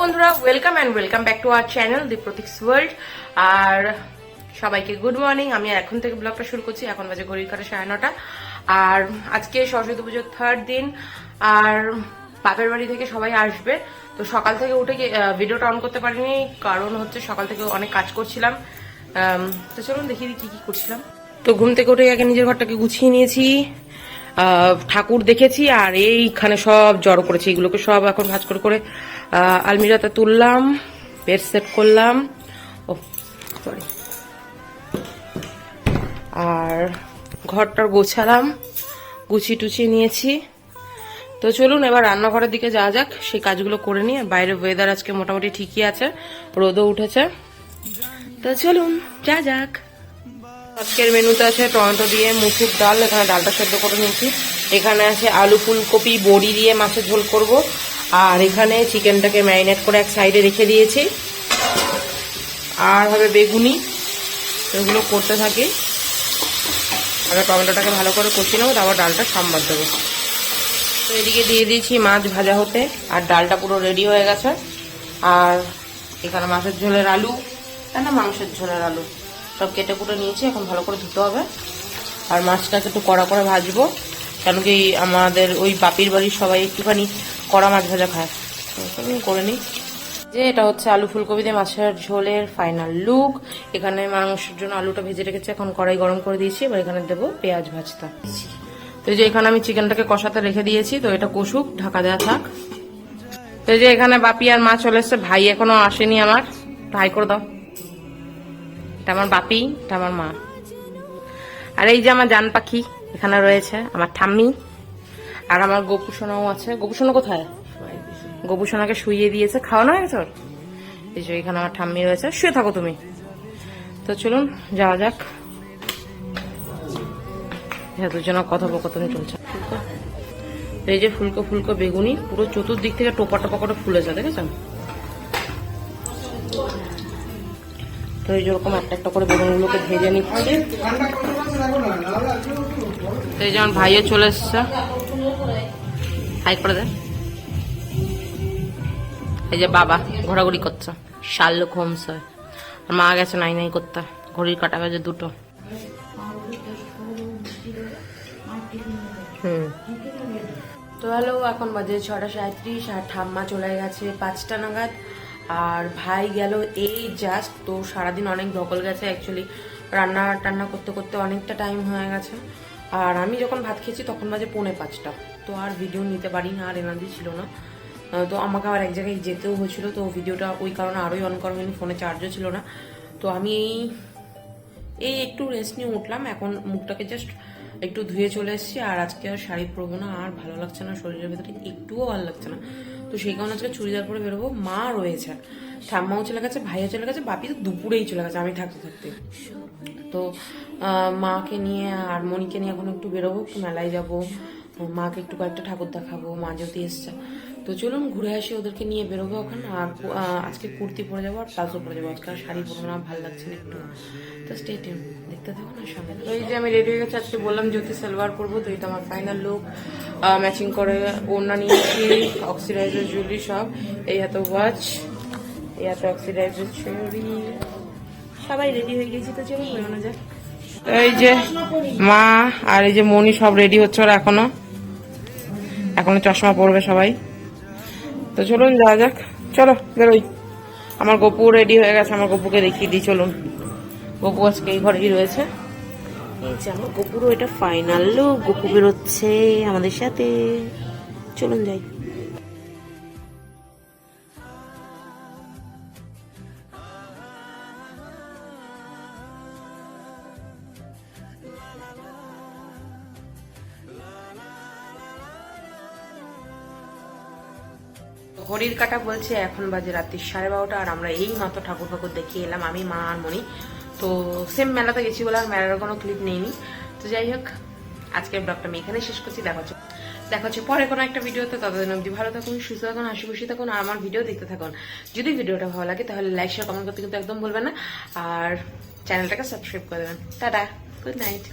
বন্ধুরা welcome and welcome back to our channel the Pratik's world আর সবাইকে good morning আমি এখন থেকে ব্লগটা শুরু করছি, এখন বাজে ঘড়ির কাটা সাড়ে নটা। আর আজকে সরস্বতী পুজোর থার্ড দিন, আর বাপের বাড়ি থেকে সবাই আসবে। তো সকাল থেকে উঠে ভিডিওটা অন করতে পারিনি, কারণ হচ্ছে সকাল থেকে অনেক কাজ করছিলাম। তো চলুন দেখি কি কি করছিলাম। তো ঘুম থেকে উঠে আগে নিজের ঘরটাকে গুছিয়ে নিয়েছি। ঠাকুর দেখেছি, আর এইখানে সব জড়ো করেছি, এগুলোকে সব এখন ভাজ করে করে আহ, আলমিরাতে তুললাম বেড সেট করলাম। ও সরি আর ঘরটার গোছালাম গুছিয়ে টুছিয়ে নিয়েছি। তো চলুন এবার রান্নাঘরের দিকে যাওয়া যাক সেই কাজগুলো করে নিয়ে। বাইরে ওয়েদার আজকে মোটামুটি ঠিকই আছে রোদও উঠেছে। তো চলুন যা যাক। আজকের মেনুতে আছে টমেটো দিয়ে মুসুর ডাল এখানে ডালটা সেদ্ধ করে নিয়েছি। এখানে আছে আলু ফুলকপি বড়ি দিয়ে মাছের ঝোল করব। আর এখানে চিকেনটাকে ম্যারিনেট করে এক সাইডে রেখে দিয়েছি। আর হবে বেগুনি, এগুলো করতে থাকি। আগে টমেটোটাকে ভালো করে কষিয়ে নেব, তারপর ডালটা সাম্বার দেবো। তো এদিকে দিয়ে দিয়েছি মাছ ভাজা হতে, আর ডালটা পুরো রেডি হয়ে গেছে। আর এখানে মাছের ঝোলের আলু না মাংসের ঝোলের আলু। সব কেটে কুটে নিয়েছি, এখন ভালো করে ধুতে হবে। আর মাছটাকে একটু কড়া করে ভাজবো কেন কি আমাদের ওই বাপির বাড়ির সবাই একটুখানি কড়া মাছ ভাজা খায়। করে নিই। যে এটা হচ্ছে আলু ফুলকপি দিয়ে মাছের ঝোলের ফাইনাল লুক এখানে মাংসের জন্য আলুটা ভেজে রেখেছি, এখন কড়াই গরম করে দিয়েছি। এবার এখানে দেবো পেঁয়াজ ভাজতা তো যে এখানে আমি চিকেনটাকে কষাতে রেখে দিয়েছি, তো এটা কষুক, ঢাকা দেওয়া থাক। তো যে এখানে বাপি আর মা চলে এসছে, ভাই এখনও আসেনি আমার। ভাই করে দাও। এটা আমার বাপি, এটা আমার মা। আর এই যে আমার জান পাখি এখানে রয়েছে, আমার ঠাম্মি। আর আমার গোপুসোনাও আছে। গোপুসোনা কোথায়? গোপুসোনাকে শুইয়ে দিয়েছে। খাওয়ানো হয়ে গেছে? এই যে এখানে আমার ঠাম্মি রয়েছে। শুয়ে থাকো তুমি। তো চলুন, যাওয়া যাক। যেন কথোপকথন চলছে। এই যে ফুলকো ফুলকো বেগুনি, পুরো চতুর্দিক থেকে টোপা টোপা করে ফুলেছে দেখেছেন তো এই যেরকম একটা একটা করে বেগুনগুলোকে ভেজে নিচ্ছে। তো এই যেমন ভাইও চলে এসছে। হাই করে দে। এই যে বাবা ঘোরাঘুরি করছে। শার্লক হোমস আর মা গেছে নাই নাই করতে। ঘড়ির কাটা বাজে দুটো। হুম। তো হ্যালো, এখন বাজে ছটা সাঁত্রিশ আর ঠাম্মা চলে গেছে পাঁচটা নাগাদ। আর ভাই গেল এই জাস্ট তো সারাদিন অনেক ধকল গেছে অ্যাকচুয়ালি রান্না টান্না করতে করতে অনেকটা টাইম হয়ে গেছে। আর আমি যখন ভাত খেয়েছি তখন বাজে পৌনে পাঁচটা। তো আর ভিডিও নিতে পারি না আর এনার্জি ছিল না। তো আমাকে আবার এক জায়গায় যেতেও হয়েছিল, তো ভিডিওটা ওই কারণে আরোই অন করা হয়নি ফোনে চার্জও ছিল না। তো আমি এই এই একটু রেস্ট নিয়ে উঠলাম, এখন মুখটাকে জাস্ট একটু ধুয়ে চলে এসেছি, আর আজকে আর শাড়ি পরবো না, আর ভালো লাগছে না, শরীরের ভেতরে একটুও ভালো লাগছে না। তো সেই কারণে আজকে চুড়িদার পরে বেরোবো। মা রয়েছে, ঠাম্মাও চলে গেছে ভাইয়া চলে গেছে, বাপি তো দুপুরেই চলে গেছে, আমি থাকতে থাকতে। তো মাকে নিয়ে আর মনিকে নিয়ে এখন একটু বেরোবো মেলায় যাব মাকে একটু কয়েকটা ঠাকুর দেখাবো, মা যদি এসছে। তো চলুন ঘুরে আসি ওদেরকে নিয়ে বেরোবো ওখানে আর আজকে কুর্তি পরে যাব আর প্লাজো পরে যাব। আজকে আর শাড়ি পরবো না ভালো লাগছে না একটু। তো স্টে টিউন দেখতে থাকো না সঙ্গে তো এই যে আমি রেডি হয়ে গেছি আজকে বললাম জ্যোতি সালোয়ার পরবো তো এটা আমার ফাইনাল লুক ম্যাচিং করে ওড়না নিয়েছি অক্সিডাইজার জুয়েলারি সব। এই হাতে ওয়াচ এই হাতে অক্সিডাইজার জুয়েলারি সবাই রেডি হয়ে গেছি তো চলুন বেরোনো যাক। এই যে মা আর এই যে মনি সব রেডি হচ্ছে ওরা এখনও। এখনও চশমা পরবে সবাই। তো চলুন, যাওয়া যাক। চলো, বেরোই। আমার গপু রেডি হয়ে গেছে, আমার গপুকে দেখিয়ে দিই, চলুন। গপু আজকে এই ঘরেই রয়েছে। এই যে আমার গপুরও এটা ফাইনাল গপু বেরোচ্ছে আমাদের সাথে। চলুন, যাই। ঘড়ির কাটা বলছে, এখন বাজে রাত্রি সাড়ে বারোটা আর আমরা এই মাত্র ঠাকুর ঠাকুর দেখিয়ে এলাম, আমি, মা আর মনি তো সেম মেলাতে গেছি বলে আর মেলার কোনো ক্লিপ নেইনি। তো যাই হোক, আজকের ব্লগটা আমি এখানে শেষ করছি, দেখা হচ্ছে। দেখা হচ্ছে পরে কোনো একটা ভিডিওতে, ততদিন অবধি ভালো থাকুন, সুস্থ থাকুন, হাসি খুশি থাকুন আর আমার ভিডিও দেখতে থাকুন। যদি ভিডিওটা ভালো লাগে তাহলে লাইক শেয়ার কমেন্ট করতে কিন্তু একদম বলবেন না। আর চ্যানেলটাকে সাবস্ক্রাইব করে দেবেন। Tata good night